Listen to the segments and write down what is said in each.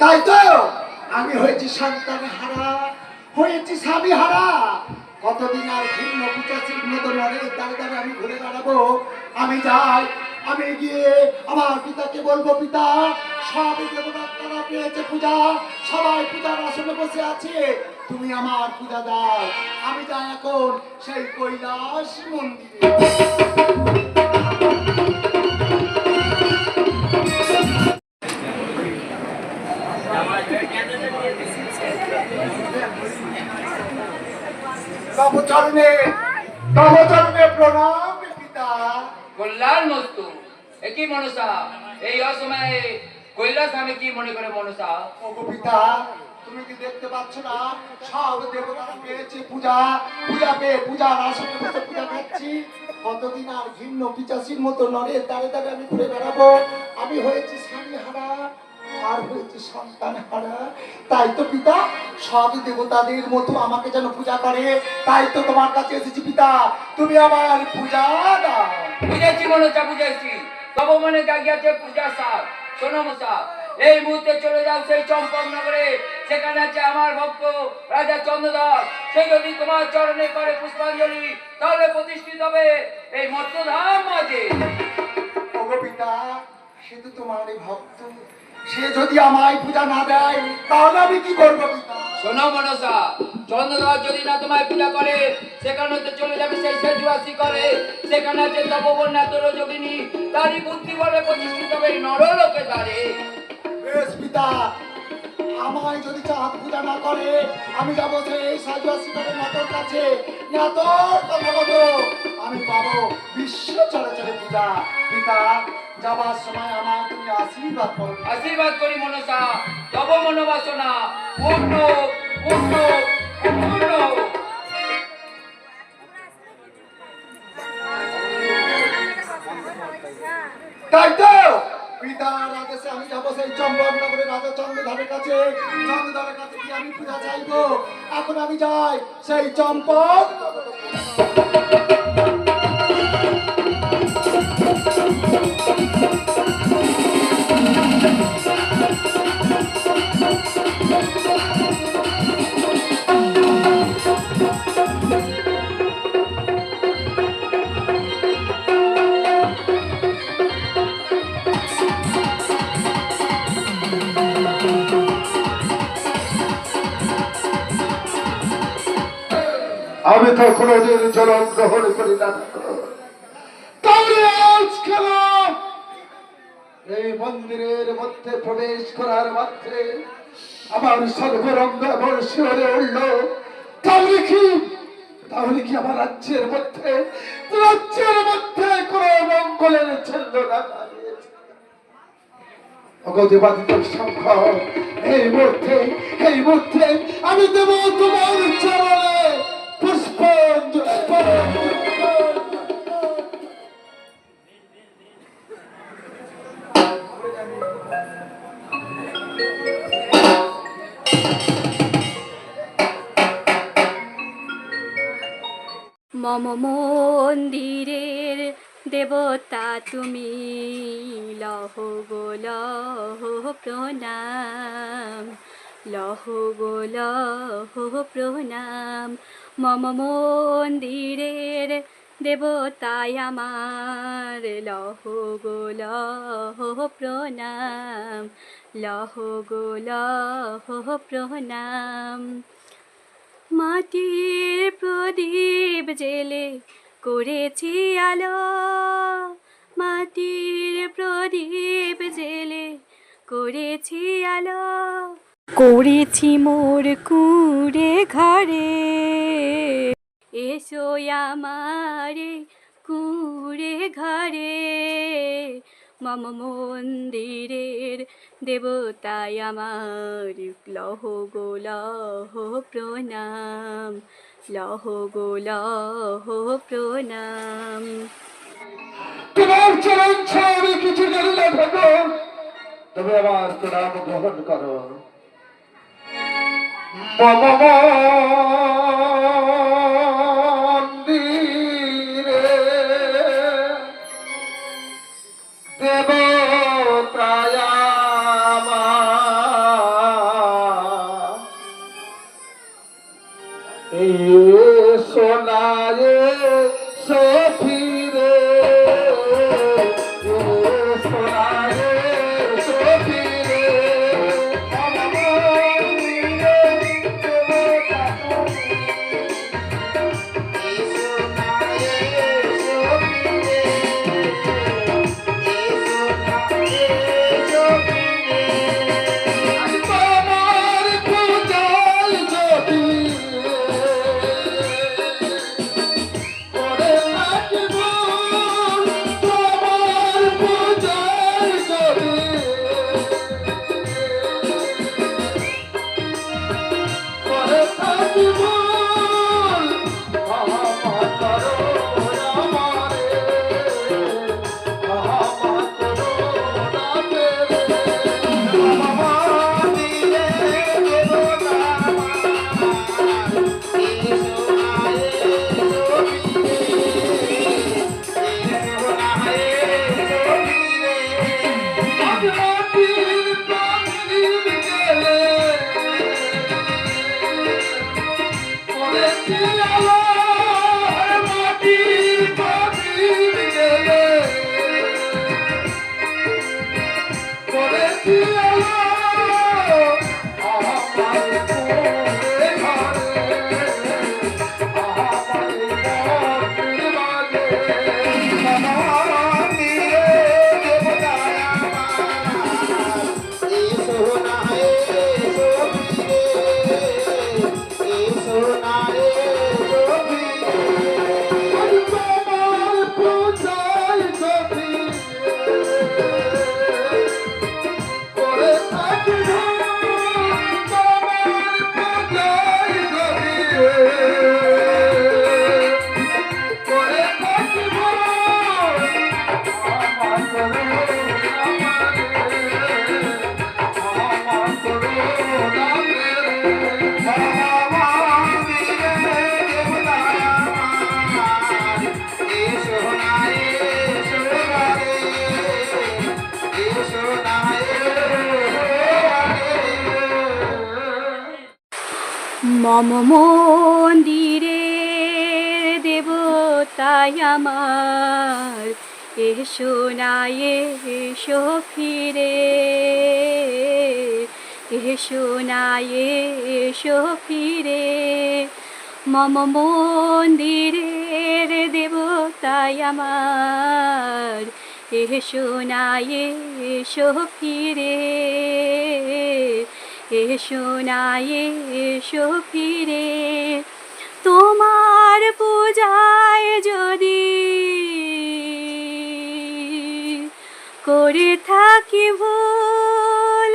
তাই তো? আমি হয়েছি সন্তান হারা, হয়েছি স্বামী হারা। কতদিন আর ভিন্ন পিচাচির মতো লড়ে দাঁড়ে আমি ঘুরে বেড়াবো? আমি যাই, আমি গিয়ে আমার পিতাকে বলব, পিতা সবই দেবতারা পেয়েছে পূজা, সবাই পূজার আসনে বসে আছে। তুমি আমার পূজা দাও। আমি যাই এখন সেই কৈলাস মন্দিরে। চরণে তব চরণে প্রণাম পিতা। কল্যাণ মস্তু একই মনসা? এই অসময়ে কৈলাস আমি কি মনে করে মনসা? ওগো পিতা তুমি কি দেখতে পাচ্ছ না? সব দেবতারা পেয়েছে পূজা পূজা পেয়ে আসনে বসে পূজা কতদিন আর ভিন্ন পিচাসির মতো নড়ে দাঁড়ে দাঁড়ে আমি ঘুরে বেড়াবো। আমি হয়েছি স্বামী হারা আর হয়েছে সন্তান হারা। তাই তো পিতা সব দেবতাদের মতো আমাকে যেন পূজা করে। তাই তো তোমার কাছে এসেছি পিতা। তুমি আমার পূজা দাও। বুঝেছি মনসা বুঝেছি। তব মনে জাগিয়াছে পূজা সাপ শোনো মশা এই মুহূর্তে চলে যাও সেই চম্পক নগরে। সেখানে আছে আমার ভক্ত রাজা চন্দ্রধর সে যদি তোমার চরণে করে পুষ্পাঞ্জলি তাহলে প্রতিষ্ঠিত হবে এই মর্তধাম মাঝে। পিতা সে তো তোমারই ভক্ত। সে যদি আমায় পূজা না দেয় তাহলে আমি কি করব শোনো মনসা চন্দ্রধর যদি না তোমায় পূজা করে সেখানে তো চলে যাবে সেই সেজুয়াসি করে। সেখানে আছে না তোর যোগিনী তারই বুদ্ধি বলে প্রতিষ্ঠিত হবে নরলোকে তারে বেশ পিতা আমায় যদি চাঁদ পূজা না করে, আমি যাব সেই সাজুয়া শিকারের নাতর কাছে। নাতর, কথা আমি পাবো বিশ্ব চলাচলে পূজা। পিতা, যাবার সময় আমায় তুমি আশীর্বাদ করো। আশীর্বাদ করি মনসা। তব মনোবাসনা। পূর্ণ পূর্ণ পূর্ণ আমি যাব সেই চম্পক নগরে রাজা চন্দ্রধারের কাছে। চন্দ্রধারের কাছে কি আমি পূজা চাইব। এখন আমি যাই সেই চম্পক। আমি তো কোনোদিন জলম গ্রহণ করি না এই মন্দিরের মধ্যে প্রবেশ করার মাত্রে আমার সর্বরঙ্গ এমন শিহরে উঠল, তাহলে কি? তাহলে কি আমার রাজ্যের মধ্যে রাজ্যের মধ্যে কোন মঙ্গলের ছিল না এই মুহূর্তে এই মুহূর্তে আমি দেব তোমার চরণে। মম মন্দিরের দেবতা তুমি লহ গো লহ প্রণাম লহ গো লহ প্রণাম। মম মন্দিরের দেবতায় আমার। লহ গো, লহ প্রণাম। লহ গো, লহ প্রণাম। মাটির প্রদীপ জেলে করেছি আলো। মাটির প্রদীপ জেলে করেছি আলো। করেছি মোর কুড়ে ঘরে এসো আমারে কুড়ে ঘরে মম মন্দিরের দেবতায় আমার। লহ গো লহ প্রণাম, লহ গো লহ প্রণাম। তবে আমার প্রণাম গ্রহণ করো। মম মম মন্দিরে দেবতাই আমার। এসো না, এসো ফিরে। এসো না, এসো ফিরে। মম মন্দিরের দেবতাই আমার। এসো না, এসো ফিরে। এসো না এসো ফিরে। তোমার পূজায় যদি করে থাকি ভুল,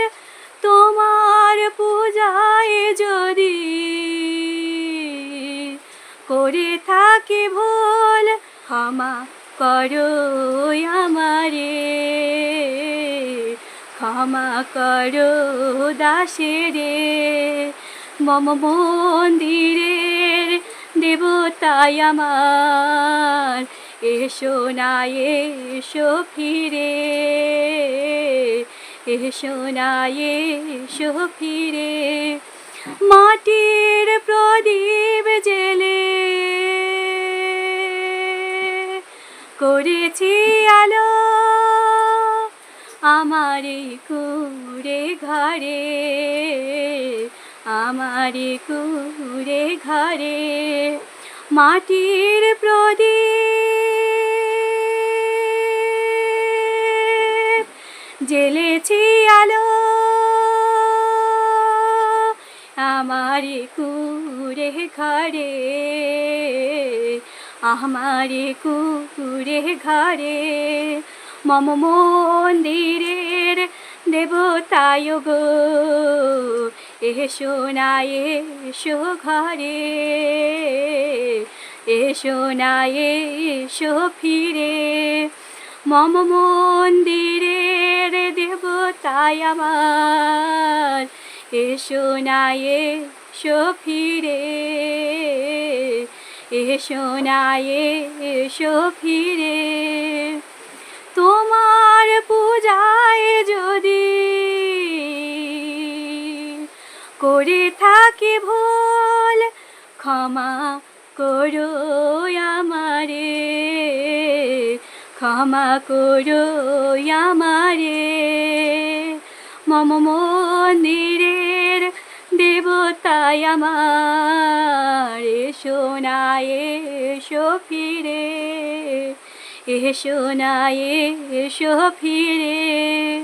তোমার পূজায় যদি করে থাকি ভুল, ক্ষমা করো আমারে। ক্ষমা করো দাসেরে মম মন্দিরের দেবতাই আমার। এসো না, এসো ফিরে, এসো না, এসো ফিরে। মাটির প্রদীপ জেলে করেছি আলো আমারে কুড়ে ঘরে আমারে কুড়ে ঘরে মাটির প্রদীপ। জেলেছি আলো, আমারে কুড়ে ঘরে আমারে কুড়ে ঘরে মম মন্দিরের দেবতায় গো এসো না, এসো ঘরে। এসো না, এসো ফিরে। মম মন্দিরের দেবতায় আমার। এসো না, এসো ফিরে। এসো না, এসো ফিরে। তোমার পূজায় যদি করে থাকি ভুল, ক্ষমা করো আমারে, ক্ষমা করো আমারে। মম মন্দিরের দেবতাই আমার, এসো না, এসো ফিরে। এসো না এসো ফিরে।